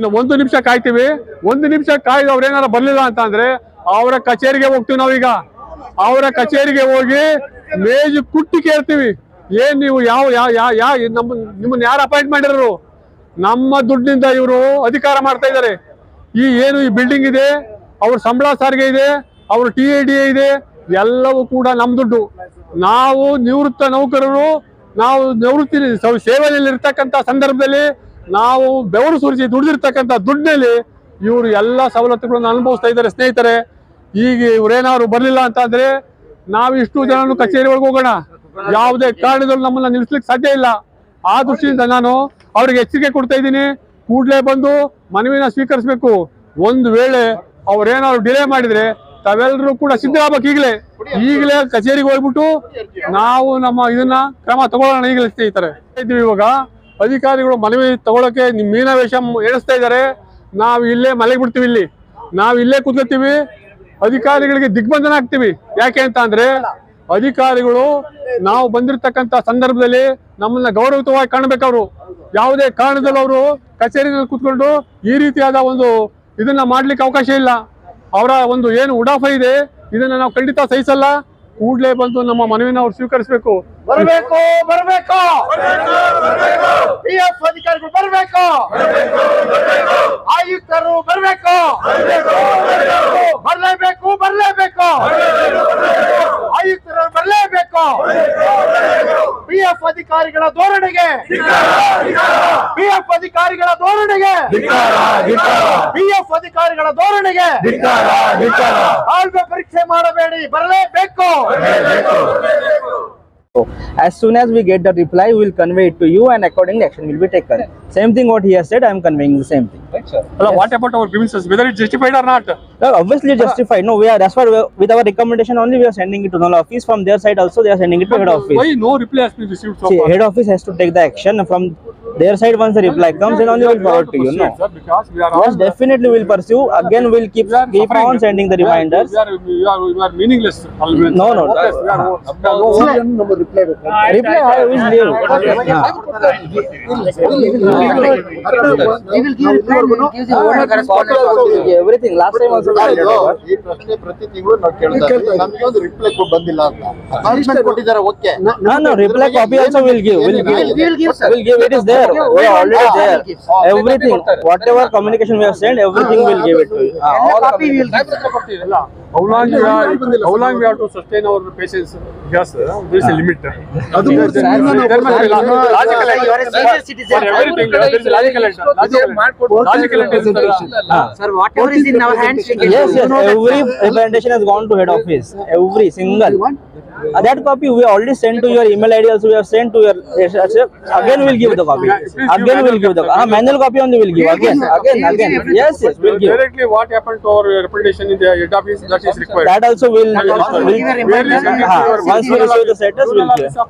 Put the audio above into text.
ಇನ್ನು ಒಂದು ನಿಮಿಷ ಕಾಯ್ತೀವಿ. ಒಂದು ನಿಮಿಷ ಕಾಯ್ದು ಅವ್ರು ಏನಾರ ಬರ್ಲಿಲ್ಲ ಅಂತ ಅಂದ್ರೆ ಅವರ ಕಚೇರಿಗೆ ಹೋಗ್ತೀವಿ ನಾವೀಗ. ಅವರ ಕಚೇರಿಗೆ ಹೋಗಿ ಮೇಜು ಕುಟ್ಟಿ ಕೇಳ್ತೀವಿ. ಏನ್ ನೀವು ಯಾವ ಯಾವ ಯಾವ ಯಾವ ನಮ್ಮ ನಿಮ್ಮನ್ನ ಯಾರು ಅಪಾಯಿಂಟ್ ಮಾಡಿರೋರು? ನಮ್ಮ ದುಡ್ಡಿನಿಂದ ಇವರು ಅಧಿಕಾರ ಮಾಡ್ತಾ ಇದ್ದಾರೆ. ಈ ಏನು ಈ ಬಿಲ್ಡಿಂಗ್ ಇದೆ, ಅವ್ರ ಸಂಬಳ ಸಾರಿಗೆ ಇದೆ, ಅವ್ರ ಟಿ ಎ ಡಿ ಇದೆ, ಎಲ್ಲವೂ ಕೂಡ ನಮ್ಮ ದುಡ್ಡು. ನಾವು ನಿವೃತ್ತ ನೌಕರರು, ನಾವು ನಿವೃತ್ತಿ ಸೇವೆಯಲ್ಲಿ ಇರ್ತಕ್ಕಂಥ ಸಂದರ್ಭದಲ್ಲಿ ನಾವು ಬೆವರು ಸುರಿಸಿ ದುಡಿದಿರ್ತಕ್ಕಂಥ ದುಡ್ಡಿನಲ್ಲಿ ಇವರು ಎಲ್ಲ ಸವಲತ್ತುಗಳನ್ನು ಅನುಭವಿಸ್ತಾ ಇದ್ದಾರೆ ಸ್ನೇಹಿತರೆ. ಈಗ ಇವರೇನಾದ್ರು ಬರಲಿಲ್ಲ ಅಂತ ಅಂದ್ರೆ ನಾವು ಇಷ್ಟು ಜನನು ಕಚೇರಿ ಒಳಗೆ ಹೋಗೋಣ. ಯಾವುದೇ ಕಾರಣದಲ್ಲೂ ನಮ್ಮನ್ನ ನಿಲ್ಲಿಸ್ಲಿಕ್ಕೆ ಸಾಧ್ಯ ಇಲ್ಲ. ಆ ದೃಷ್ಟಿಯಿಂದ ನಾನು ಅವ್ರಿಗೆ ಎಚ್ಚರಿಕೆ ಕೊಡ್ತಾ ಇದ್ದೀನಿ. ಕೂಡಲೇ ಬಂದು ಮನವಿನ ಸ್ವೀಕರಿಸಬೇಕು. ಒಂದು ವೇಳೆ ಅವ್ರೇನಾದ್ರು ಡಿಲೇ ಮಾಡಿದ್ರೆ ತಾವೆಲ್ಲರೂ ಕೂಡ ಸಿದ್ಧ ಆಗ್ಬೇಕು ಈಗಲೇ. ಈಗಲೇ ಕಚೇರಿಗೆ ಹೋಗ್ಬಿಟ್ಟು ನಾವು ನಮ್ಮ ಇದನ್ನ ಕ್ರಮ ತಗೊಳ್ಳೋಣ ಈಗಲೇ ಸ್ನೇಹಿತರೆ. ಇದ್ದೀವಿ ಇವಾಗ. ಅಧಿಕಾರಿಗಳು ಮನವಿ ತಗೊಳಕ್ಕೆ ನಿಮ್ಮ ಮೀನಾವೇಶ ಎಣಿಸ್ತಾ ಇದ್ದಾರೆ. ನಾವು ಇಲ್ಲೇ ಮಲಗಿ ಬಿಡ್ತೀವಿ ಇಲ್ಲಿ. ನಾವು ಇಲ್ಲೇ ಕೂತ್ಕೋತೀವಿ ಅಧಿಕಾರಿಗಳಿಗೆ ದಿಗ್ಬಂಧನ ಆಗ್ತೀವಿ ಯಾಕೆ ಅಂತ ಅಂದ್ರೆ ಅಧಿಕಾರಿಗಳು ನಾವು ಬಂದಿರತಕ್ಕಂತ ಸಂದರ್ಭದಲ್ಲಿ ನಮ್ಮನ್ನ ಗೌರವಯುತವಾಗಿ ಅವರು ಯಾವುದೇ ಕಾರಣದಲ್ಲಿ ಅವರು ಕಚೇರಿನಲ್ಲಿ ಕೂತ್ಕೊಂಡು ಈ ರೀತಿಯಾದ ಒಂದು ಇದನ್ನ ಮಾಡ್ಲಿಕ್ಕೆ ಅವಕಾಶ ಇಲ್ಲ. ಅವರ ಒಂದು ಏನು ಉಡಾಫ ಇದೆ, ಇದನ್ನ ನಾವು ಖಂಡಿತ ಸಹಿಸಲ್ಲ. ಕೂಡಲೇ ಬಂದು ನಮ್ಮ ಮನವಿನ ಅವ್ರು ಸ್ವೀಕರಿಸಬೇಕು. ಬರಬೇಕು ಬರಬೇಕು. ಪಿ ಎಫ್ ಅಧಿಕಾರಿಗಳು ಬರಬೇಕು. ಆಯುಕ್ತರು ಬರಬೇಕು. ಬರಲೇಬೇಕು ಬರಲೇಬೇಕು. ಆಯುಕ್ತರು ಬರಲೇಬೇಕು. ಪಿ ಎಫ್ ಅಧಿಕಾರಿಗಳ ಧೋರಣೆಗೆ. ಪಿ ಎಫ್ ಅಧಿಕಾರಿಗಳ ಧೋರಣೆಗೆ ಪಿ ಎಫ್ ಅಧಿಕಾರಿಗಳ ಧೋರಣೆಗೆ ಆಳ್ವೆ ಪರೀಕ್ಷೆ ಮಾಡಬೇಡಿ ಬರಲೇಬೇಕು As soon as we get the reply, we will convey it to you and accordingly action will be taken. Same thing what he has said, I am conveying the same thing. Right, sir. Yes. What about our grievances, whether it's justified or not No, obviously justified. No, we are. That's why with our recommendation only we are sending it to null office. From their side also they are sending it to but head office. Why no reply has been received? So See, far? head office has to take the action from their side once the reply comes and only we will forward to you. No, sir, because we are yes, definitely we will pursue. Again, we'll keep we keep on sending the reminders. We are, we are, we are meaningless. Always. No, no. We are, we no reply. Reply. I will leave. Everything. Last time also. Everything whatever communication we will give it to you copy will How long we are, how long we have to sustain our patience? Yes, there is a limit. ಅದು There- there- there must be a logical. You are a senior citizen. Everything, there is logical. Logical. Logical Ah. Sir, whatever is in our hands, Yes, yes. Every representation has gone to head office. Every single. Uh, that copy we already sent to your email ID. Also, we have sent to your. Again, we'll give the copy. Yeah, please give Again, we'll give the manual ah, manual copy only. We'll give again, again, again. Yes, yes, we'll give. Directly what happened to our reputation in the head office, that is required. That also will. will Barely sending to ah, once we receive the status, we'll give.